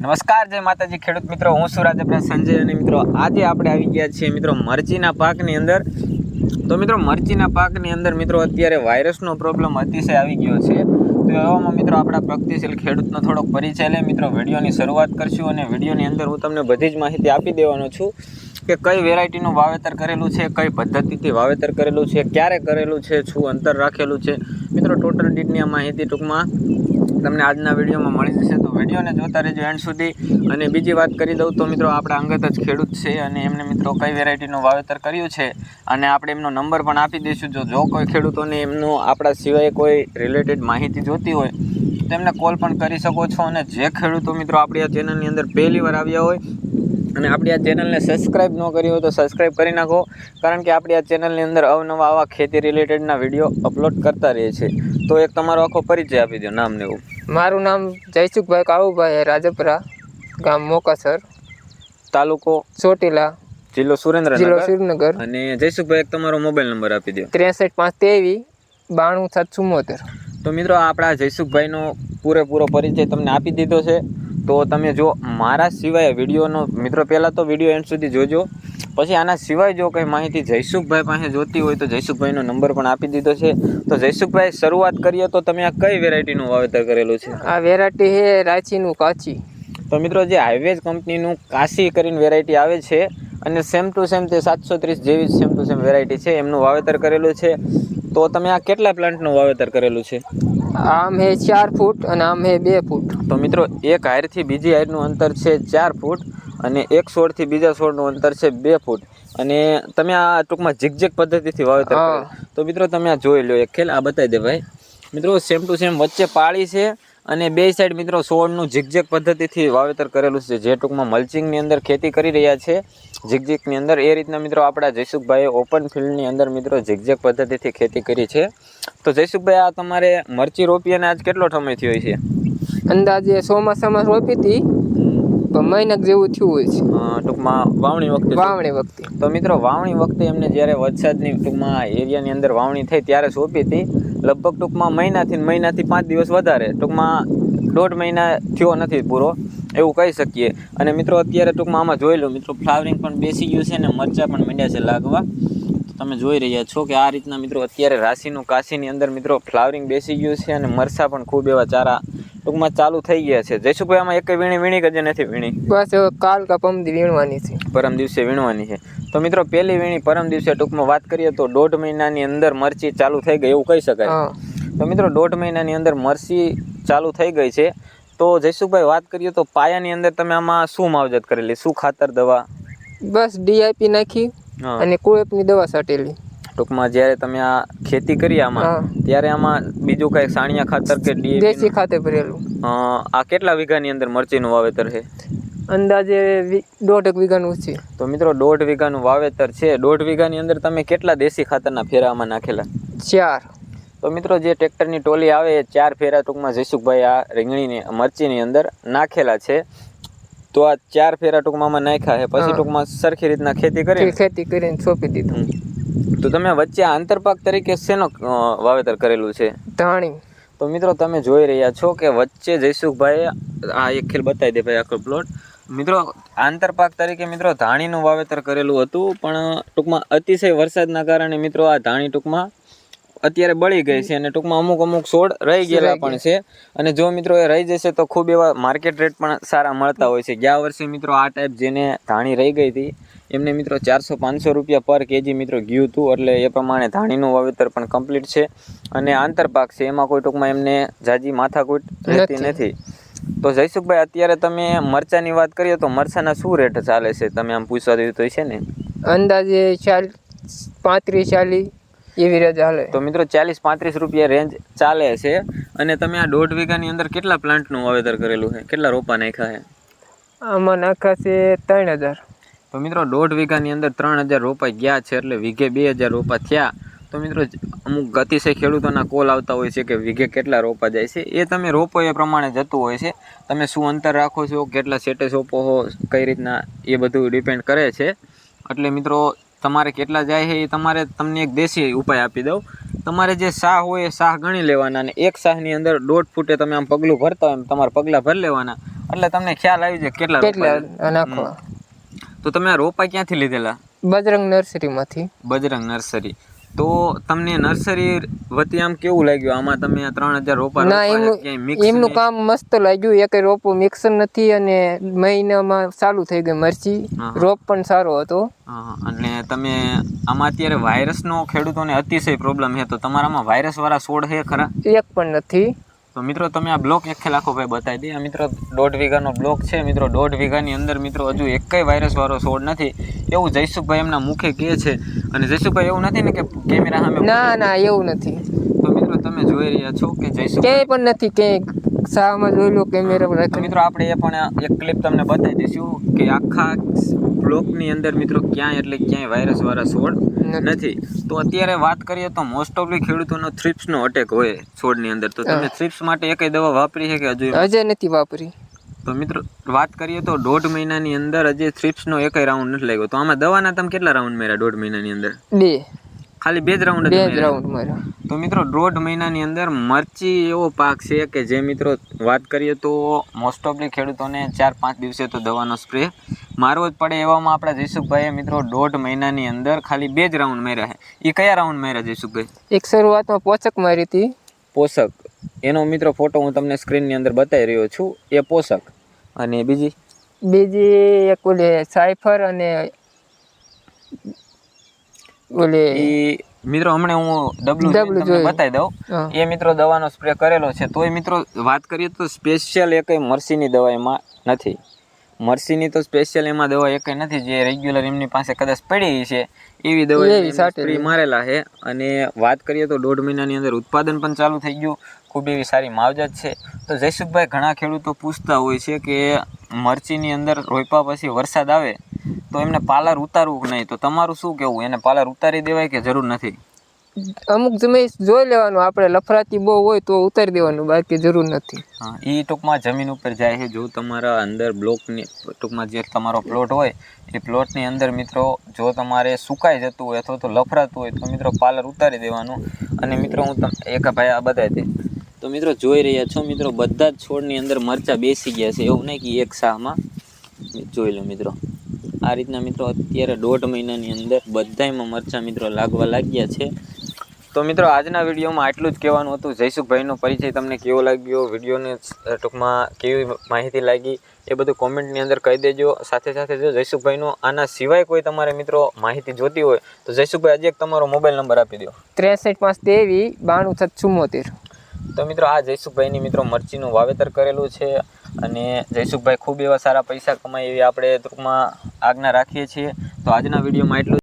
નમસ્કાર, જય માતાજી. ખેડૂત મિત્રો, હું સુરાજ આપણે સંજય અને મિત્રો, આજે આપણે આવી ગયા છીએ મિત્રો મરચીના પાકની અંદર. તો મિત્રો, મરચીના પાકની અંદર મિત્રો, અત્યારે વાયરસનો પ્રોબ્લેમ અતિશય આવી ગયો છે. તો એવામાં મિત્રો, આપણા પ્રગતિશીલ ખેડૂતનો થોડોક પરિચય લે મિત્રો, વિડીયોની શરૂઆત કરશું અને વિડીયોની અંદર હું તમને બધી જ માહિતી આપી દેવાનો છું કે કઈ વેરાયટીનું વાવેતર કરેલું છે, કઈ પદ્ધતિથી વાવેતર કરેલું છે, ક્યારે કરેલું છે, શું અંતર રાખેલું છે. મિત્રો ટોટલ ડીટની આ માહિતી ટૂંકમાં તમને આજના વિડીયોમાં મળી જશે. તો વિડીયોને જોતા રહેજો એન્ડ સુધી. અને બીજી વાત કરી દઉં તો મિત્રો, આપણા અંગત જ ખેડૂત છે અને એમને મિત્રો કઈ વેરાયટીનું વાવેતર કર્યું છે અને આપણે એમનો નંબર પણ આપી દઈશું. જો જો કોઈ ખેડૂતોને એમનો આપણા સિવાય કોઈ રિલેટેડ માહિતી જોતી હોય, તો એમને કોલ પણ કરી શકો છો. અને જે ખેડૂતો મિત્રો આપણી આ ચેનલની અંદર પહેલી વાર આવ્યા હોય અને આપણી આ ચેનલને સબસ્ક્રાઈબ ન કરી હોય તો સબસ્ક્રાઈબ કરી નાખો. કારણ કે આપણી આ ચેનલની અંદર અવનવા આવા ખેતી રિલેટેડના વીડિયો અપલોડ કરતા રહીએ છીએ તો એક તમારો આખો પરિચય આપી દો નામ ને એવું. મારું નામ જયસુખભાઈ કાળુભાઈ રાજપરા ગામ મોકાસર. તાલુકો? ચોટીલા. જિલ્લો જિલ્લો સુરેન્દ્રનગર. અને જયસુખભાઈ એક તમારો મોબાઈલ નંબર આપી દો ત્રેસઠ પાંચ ત્રેવીસ બાણું સાત ચુમ્મોતેર. તો મિત્રો આપણા જયસુખભાઈનો પૂરેપૂરો પરિચય તમને આપી દીધો છે. તો તમે જો મારા સિવાય વિડીયોનો મિત્રો પહેલાં તો વીડિયો એન્ડ સુધી જોજો. પછી આના સિવાય જો કંઈ માહિતી જયસુખભાઈ પાસે જોતી હોય તો જયસુખભાઈનો નંબર પણ આપી દીધો છે. તો જયસુખભાઈ શરૂઆત કરીએ તો તમે આ કઈ વેરાયટીનું વાવેતર કરેલું છે? આ વેરાયટી છે રાંચીનું કાચી. તો મિત્રો જે હાઈવેજ કંપનીનું કાશી કરીને વેરાયટી આવે છે અને સેમ ટુ સેમ તે સાતસો ત્રીસ જેવી સેમ ટુ સેમ વેરાયટી છે એમનું વાવેતર કરેલું છે. તો તમે આ કેટલા પ્લાન્ટનું વાવેતર કરેલું છે? આમ હે ચાર ફૂટ અને આમ હે બે ફૂટ. તો મિત્રો એક હાયરથી બીજી હાયરનું અંતર છે ચાર ફૂટ અને એક છોડથી બીજા છોડનું અંતર છે બે ફૂટ. અને તમે આ ટૂંકમાં ઝીકઝેક પદ્ધતિથી વાવેતર તો મિત્રો તમે આ જોઈ લો એક ખેલ આ બતાવી દે ભાઈ. મિત્રો સેમ ટુ સેમ વચ્ચે પાળી છે અને બે સાઈડ મિત્રો છોડનું ઝીકઝેક પદ્ધતિથી વાવેતર કરેલું છે. જે ટૂંકમાં મલ્ચિંગની અંદર ખેતી કરી રહ્યા છે. ઝીકઝેકની અંદર એ રીતના મિત્રો આપણા જયસુખભાઈએ ઓપન ફિલ્ડની અંદર મિત્રો ઝીકઝેક પદ્ધતિથી ખેતી કરી છે. તો જયસુખભાઈ આ તમારે મરચી રોપી અને આજ કેટલો સમય થયો છે? અંદાજે ચોમાસામાં રોપી હતી. તો મહિનાક જેવું થયું હોય છે. ટૂંકમાં વાવણી વખતે વાવણી વખતે. તો મિત્રો વાવણી વખતે એમને જ્યારે વરસાદની ટૂંકમાં એરિયાની અંદર વાવણી થઈ ત્યારે સોંપી હતી. લગભગ ટૂંકમાં મહિનાથી મહિનાથી પાંચ દિવસ વધારે, ટૂંકમાં દોઢ મહિના થયો નથી પૂરો, એવું કહી શકીએ. અને મિત્રો, અત્યારે ટૂંકમાં આમાં જોઈ લો મિત્રો, ફ્લાવરિંગ પણ બેસી ગયું છે અને મરચાં પણ માંડ્યા છે લાગવા. તમે જોઈ રહ્યા છો કે આ રીતના મિત્રો અત્યારે રાશિનું કાશીની અંદર મિત્રો ફ્લાવરિંગ બેસી ગયું છે અને મરચાં પણ ખૂબ એવા ચારા ટૂંકમાં ચાલુ થઈ ગયા છે. જયસુભાઈ આમાં એક વીણી વીણી કે જે નથી વીણી? બસ કાલ કા પમદી વીણવાની છે. પરમ દિવસે વીણવાની છે. તો મિત્રો પહેલી વીણી પરમ દિવસે ટૂંકમાં વાત કરીએ તો દોઢ મહિનાની અંદર મરચી ચાલુ થઈ ગઈ એવું કહી શકાય. તો મિત્રો દોઢ મહિનાની અંદર મરચી ચાલુ થઈ ગઈ છે. તો જયસુખભાઈ વાત કરીએ તો પાયાની અંદર તમે આમાં શું માવજત કરેલી? શું ખાતર દવા? બસ ડીઆઈપી નાખી. અને કુળેપની દવા છાંટેલી ટૂંકમાં જ્યારે તમે આ ખેતી કરી આમાં ત્યારે આમાં બીજું કઈ સાણિયા ખાતર કે દેશી ડીએપી ખાતે ભરેલું. આ કેટલા વીઘાની અંદર મરચીનું વાવેતર છે? અંદાજે દોઢ દોઢેક વીઘાનું છે. તો મિત્રો દોઢ વીઘાનું વાવેતર છે. દોઢ વીઘાની અંદર તમે કેટલા દેશી ખાતરના ફેરામાં નાખેલા? ચાર. તો મિત્રો જે ટ્રેક્ટરની ટોલી આવે એ ચાર ફેરા ટૂંકમાં જયસુખભાઈ આ રીંગણીની મરચીની અંદર નાખેલા છે. તો આ ચાર ફેરા ટૂંકમાં નાખ્યા છે. પછી ટૂંકમાં સરખી રીતના ખેતી કરી ખેતી કરીને સોંપી દીધું. તો તમે વચ્ચે આંતરપાક તરીકે શેનો વાવેતર કરેલું છે? ધાણી. તો મિત્રો તમે જોઈ રહ્યા છો કે વચ્ચે જયસુખભાઈ આ એક ખેલ બતાવી દે ભાઈ આખો પ્લોટ મિત્રો આંતરપાક તરીકે મિત્રો ધાણીનું વાવેતર કરેલું હતું પણ ટૂંકમાં અતિશય વરસાદના કારણે મિત્રો આ ધાણી ટૂંકમાં અત્યારે બળી ગઈ છે અને ટૂંકમાં અમુક અમુક છોડ રહી ગયેલા પણ છે. અને જો મિત્રો એ રહી જશે તો ખૂબ એવા માર્કેટ રેટ પણ સારા મળતા હોય છે. ગયા વર્ષે મિત્રો આ ટાઈપ જેને ધાણી રહી ગઈ હતી એમને મિત્રો ચારસો પાંચસો રૂપિયા પર કેજી મિત્રો ગયું હતું. એટલે એ પ્રમાણે ધાણીનું વાવેતર પણ કમ્પ્લીટ છે. અને આંતરપાક છે એમાં કોઈ ટૂંકમાં એમને જાજી માથાકૂટ રહેતી નથી. તો જયસુખભાઈ અત્યારે તમે મરચાની વાત કરીએ તો મરચાના શું રેટ ચાલે છે? તમે આમ પૂછવા દીધું તો છે ને? અંદાજે ચાલ પાંત્રીસ ચાલીસ એવી રજા ચાલે. તો મિત્રો ચાલીસ પાંત્રીસ રૂપિયા રેન્જ ચાલે છે. અને તમે આ દોઢ વીઘાની અંદર કેટલા પ્લાન્ટનું વાવેતર કરેલું છે? કેટલા રોપા નાખ્યા છે? આમાં નાખા છે ત્રણ હજાર. તો મિત્રો દોઢ વીઘાની અંદર ત્રણ હજાર રોપા ગયા છે એટલે વીઘે બે હજાર રોપા થયા. તો મિત્રો અમુક અતિશય ખેડૂતોના કોલ આવતા હોય છે કે વીઘે કેટલા રોપા જાય છે. એ તમે રોપો એ પ્રમાણે જતું હોય છે. તમે શું અંતર રાખો છો કેટલા સેટે સોપો હો કઈ રીતના એ બધું ડિપેન્ડ કરે છે. એટલે મિત્રો તમારે કેટલા જાય છે એ તમારે તમને એક દેશી ઉપાય આપી દઉં. તમારે જે શાહ હોય એ શાહ ગણી લેવાના અને એક શાહની અંદર દોઢ ફૂટે તમે આમ પગલું ભરતા હોય એમ તમારે પગલાં ભરી લેવાના. એટલે તમને ખ્યાલ આવી જાય કેટલા કેટલા? રોપા નાખવા તો તમે આ રોપા ક્યાંથી લીધેલા? બજરંગ નર્સરીમાંથી. બજરંગ નર્સરી. તો તમને નર્સરી વતી આમ કેવું લાગ્યું? આમાં તમે આ ત્રણ હજાર રોપા ના એમનું એમનું કામ મસ્ત લાગ્યું. એક રોપો મિક્સર નથી અને મહિનામાં ચાલુ થઈ ગઈ મરચી. રોપ પણ સારો હતો. અને તમે આમાં અત્યારે વાયરસનો ખેડૂતોને અતિશય પ્રોબ્લેમ છે. તો તમારામાં વાયરસ વાળા છોડ છે ખરા? એક પણ નથી. તો મિત્રો તમે આ બ્લોક એક લાખો ભાઈ બતાવી દઈએ. મિત્રો દોઢ વીઘાનો બ્લોક છે. મિત્રો દોઢ વીઘાની અંદર મિત્રો હજુ એકેય વાયરસ વાળો છોડ નથી. એવું જયસુખભાઈ એમના મુખે કહે છે. અને જયસુખભાઈ એવું નથી ને કે કેમેરા સામે ના ના એવું નથી. તો મિત્રો તમે જોઈ રહ્યા છો કે જયસુખ ક્યાંય પણ નથી ક્યાંય શામાં જોઈ લો કેમેરા તો મિત્રો આપણે એ પણ એક ક્લિપ તમને બતાવી દઈશું કે આખા બ્લોકની અંદર મિત્રો ક્યાંય એટલે ક્યાંય વાયરસ વાળા છોડ નથી. તો અત્યારે વાત કરીએ તો મોસ્ટ ઓફલી ખેડૂતોનો થ્રિપ્સનો અટેક હોય છોડની અંદર. તો તમે થ્રિપ્સ માટે એકય દવા વાપરી છે કે હજુ હજે નથી વાપરી. તો મિત્રો વાત કરીએ તો દોઢ મહિનાની અંદર હજી થ્રિપ્સનો એકય રાઉન્ડ નથી લાગ્યો. તો આમાં દવાના તમે કેટલા રાઉન્ડ માર્યા દોઢ મહિનાની અંદર? બે. ખાલી બે જ રાઉન્ડ બે જ રાઉન્ડ માર્યા તો મિત્રો દોઢ મહિનાની અંદર મરચી એવો પાક છે કે જે મિત્રો વાત કરીએ તો મોસ્ટ ઓફલી ખેડૂતોને ચાર પાંચ દિવસે તો દવાનો સ્પ્રે મારવો જ પડે એવામાં આપણા જયસુખભાઈએ મિત્રો દોઢ મહિનાની અંદર ખાલી બે જ રાઉન્ડ માર્યા છે. એ કયા રાઉન્ડ માર્યા જયસુખભાઈ? એક શરૂઆતમાં પોષક મારી હતી. પોષક. એનો મિત્રો ફોટો હું તમને સ્ક્રીનની અંદર બતાવી રહ્યો છું. એ પોષક. અને બીજી? બીજી એક ઓલે સાયફર અને ઓલે મિત્રો હમણાં હું ડબલ્યુ ડબલ્યુ તમને બતાવી દઉં. એ મિત્રો દવાનો સ્પ્રે કરેલો છે. તોય મિત્રો વાત કરીએ તો સ્પેશિયલ એકય મરસીની દવા એમાં નથી. મરસીની તો સ્પેશિયલ એમાં દવા એકય નથી. જે રેગ્યુલર એમની પાસે કદાચ પડી છે એવી દવા. સ્પ્રે મારેલા છે. અને વાત કરીએ તો દોઢ મહિનાની અંદર ઉત્પાદન પણ ચાલુ થઈ ગયું. ખૂબ એવી સારી માવજત છે. તો જયસુખભાઈ ઘણા ખેડૂતો પૂછતા હોય છે કે મરચીની અંદર રોપા પછી વરસાદ આવે? તો એમને પાલર ઉતારવું નહીં? તો તમારું શું કહેવું? એને પાલર ઉતારી દેવાય કે જરૂર નથી? અમુક જમીન જોઈ લેવાનું આપણે લફરાતી બહુ હોય તો ઉતારી દેવાનું બાકી જરૂર નથી. હા એ ટૂંકમાં જમીન ઉપર જાય છે. જો તમારા અંદર બ્લોકની ટૂંકમાં જે તમારો પ્લોટ હોય એ પ્લોટની અંદર મિત્રો જો તમારે સુકાઈ જતું હોય અથવા તો લફરાતું હોય તો મિત્રો પાલર ઉતારી દેવાનું. અને મિત્રો હું તમને એક ભાઈ આ બતાવી દે તો મિત્રો જોઈ રહ્યા છો મિત્રો બધા જ છોડની અંદર મરચા બેસી ગયા છે. એવું નહીં કે એક શાહમાં જોઈ લો મિત્રો. આ રીતના મિત્રો અત્યારે દોઢ મહિનાની અંદર બધાયમાં મરચાં મિત્રો લાગવા લાગ્યા છે. તો મિત્રો આજના વિડીયોમાં આટલું જ કહેવાનું હતું. જયસુખભાઈનો પરિચય તમને કેવો લાગ્યો? વિડીયોને ટૂંકમાં કેવી માહિતી લાગી? એ બધું કોમેન્ટની અંદર કહી દેજો. સાથે સાથે જો જયસુખભાઈનો આના સિવાય કોઈ તમારે મિત્રો માહિતી જોતી હોય તો જયસુખભાઈ આજે એક તમારો મોબાઈલ નંબર આપી દો. ત્રેસઠ પાંચ તેવી બાણું છ ચુમ્મોતેર તો મિત્રો આ જયસુખભાઈની મિત્રો મરચીનું વાવેતર કરેલું છે. અને જયસુખભાઈ ખૂબ એવા સારા પૈસા કમાય એવી આપણે ટૂંકમાં આજ્ઞા રાખીએ છીએ તો આજના વિડીયોમાં એટલું.